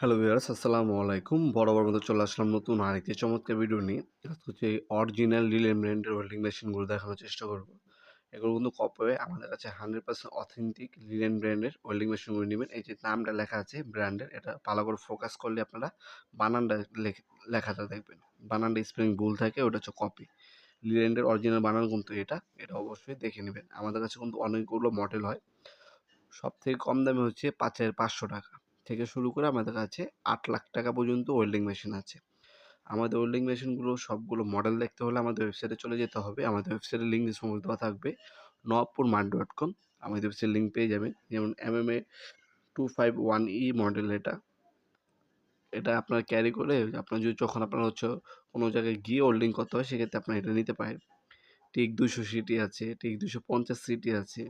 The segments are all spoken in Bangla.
হ্যালো ভিউয়ার্স আসসালামু আলাইকুম। বরাবর মতো চলে আসলাম নতুন আরেকটি চমৎকার ভিডিও নিয়ে। হচ্ছে অরিজিনাল লিলেন ব্র্যান্ডের ওয়েল্ডিং মেশিনগুলো দেখানোর চেষ্টা করব। এগুলো কিন্তু কপয়ে আমাদের কাছে হান্ড্রেড পার্সেন্ট অথেন্টিক লিলেন ব্র্যান্ডের ওয়েল্ডিং মেশিনগুলো নেবেন। এই যে নামটা লেখা আছে ব্র্যান্ডের এটা ভালো করে ফোকাস করলে আপনারা বানানটা লেখ- লেখাটা দেখবেন। বানানটা স্পেলিং ভুল থাকে, ওটা হচ্ছে কপি লিলেন্ডের অরিজিনাল বানান কিন্তু এটা এটা অবশ্যই দেখে নেবেন। আমাদের কাছে কিন্তু অনেকগুলো মডেল হয়। সব থেকে কম দামে হচ্ছে পাঁচ হাজার পাঁচশো টাকা। থেকে শুরু করে আমাদের কাছে আট লাখ টাকা পর্যন্ত ওয়েল্ডিং মেশিন আছে। আমাদের ওয়েল্ডিং মেশিনগুলো সবগুলো মডেল দেখতে হলে আমাদের ওয়েবসাইটে চলে যেতে হবে। আমাদের ওয়েবসাইটের লিঙ্ক ডিসক্রিপশনে দেওয়া থাকবে। নবপুর মার্ট ডট কম আমাদের ওয়েবসাইট লিঙ্ক পেয়ে যাবেন। যেমন M M A two five one E model এটা। এটা আপনার ক্যারি করে আপনার যদি যখন আপনার হচ্ছে কোনো জায়গায় গিয়ে ওল্ডিং করতে হয়, সেক্ষেত্রে আপনার এটা নিতে পারেন। টিক দুশো সিটি আছে টিক দুশো পঞ্চাশ সিটি আছে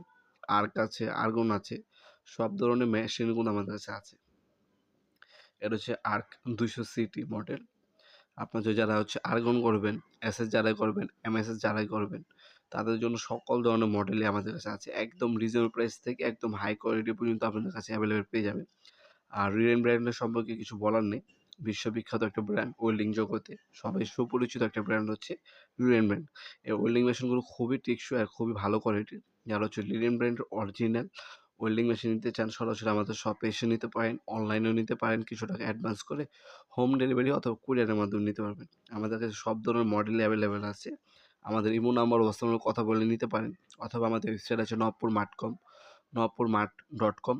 আর্ক আছে আর্গন আছে, সব ধরনের মেশিনগুলো আমাদের কাছে আছে। এটা হচ্ছে আর্ক দুশো সিটি মডেল আপনার যারা হচ্ছে আর্গন করবেন এসএস যারাই করবেন এমএসএস যারাই করবেন, তাদের জন্য সকল ধরনের মডেলই আমাদের কাছে আছে। একদম রিজনেবল প্রাইস থেকে একদম হাই কোয়ালিটি পর্যন্ত আপনাদের কাছে অ্যাভেলেবেল পেয়ে যাবেন। আর রিলেন ব্র্যান্ডের সম্পর্কে কিছু বলার নেই। বিশ্ববিখ্যাত একটা ব্র্যান্ড ওয়েল্ডিং জগতে, সবাই সুপরিচিত একটা ব্র্যান্ড হচ্ছে রিলেন ব্র্যান্ড এই ওয়েল্ডিং মেশিনগুলো খুবই টেকসই আর খুবই ভালো কোয়ালিটির যারা হচ্ছে লিলেন ব্র্যান্ডের অরিজিনাল ওয়েল্ডিং মেশিন নিতে চান, সরাসরি আমাদের শপে এসে নিতে পারেন। অনলাইনেও নিতে পারেন, কিছু টাকা অ্যাডভান্স করে হোম ডেলিভারি অথবা কুরিয়ারের মাধ্যমে নিতে পারবেন। আমাদের কাছে সব ধরনের মডেল অ্যাভেলেবেল আছে। আমাদের ইমো নাম্বার অবস্থানের কথা বলে নিতে পারেন। অথবা আমাদের ওয়েবসাইট আছে নবপুর মাঠ কম, নবপুর মাঠ ডট কম।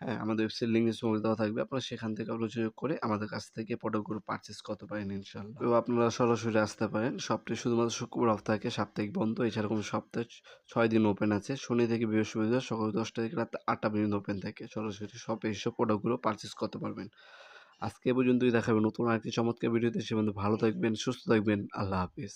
হ্যাঁ আমাদের ওয়েবসাইট লিঙ্ক ডিসক্রিপশনে দেওয়া থাকবে। আপনারা সেখান থেকে যোগাযোগ করে আমাদের কাছ থেকে প্রোডাক্টগুলো পারচেস করতে পারেন ইনশাল্লাহ তো আপনারা সরাসরি আসতে পারেন। সবটাই শুধুমাত্র শুক্রবার অফ থাকে, সাপ্তাহিক বন্ধ। এছাড়া কোনো সপ্তাহে ছয় দিন ওপেন আছে। শনি থেকে বৃহস্পতিবার সকাল দশটা থেকে রাত আটটা পর্যন্ত ওপেন থাকে। সরাসরি শপে এসে প্রোডাক্টগুলো পারচেস করতে পারবেন। আজকে পর্যন্তই। দেখাবেন নতুন আরেকটি চমৎকার ভিডিওতে সে ভালো থাকবেন, সুস্থ থাকবেন। আল্লাহ হাফিজ।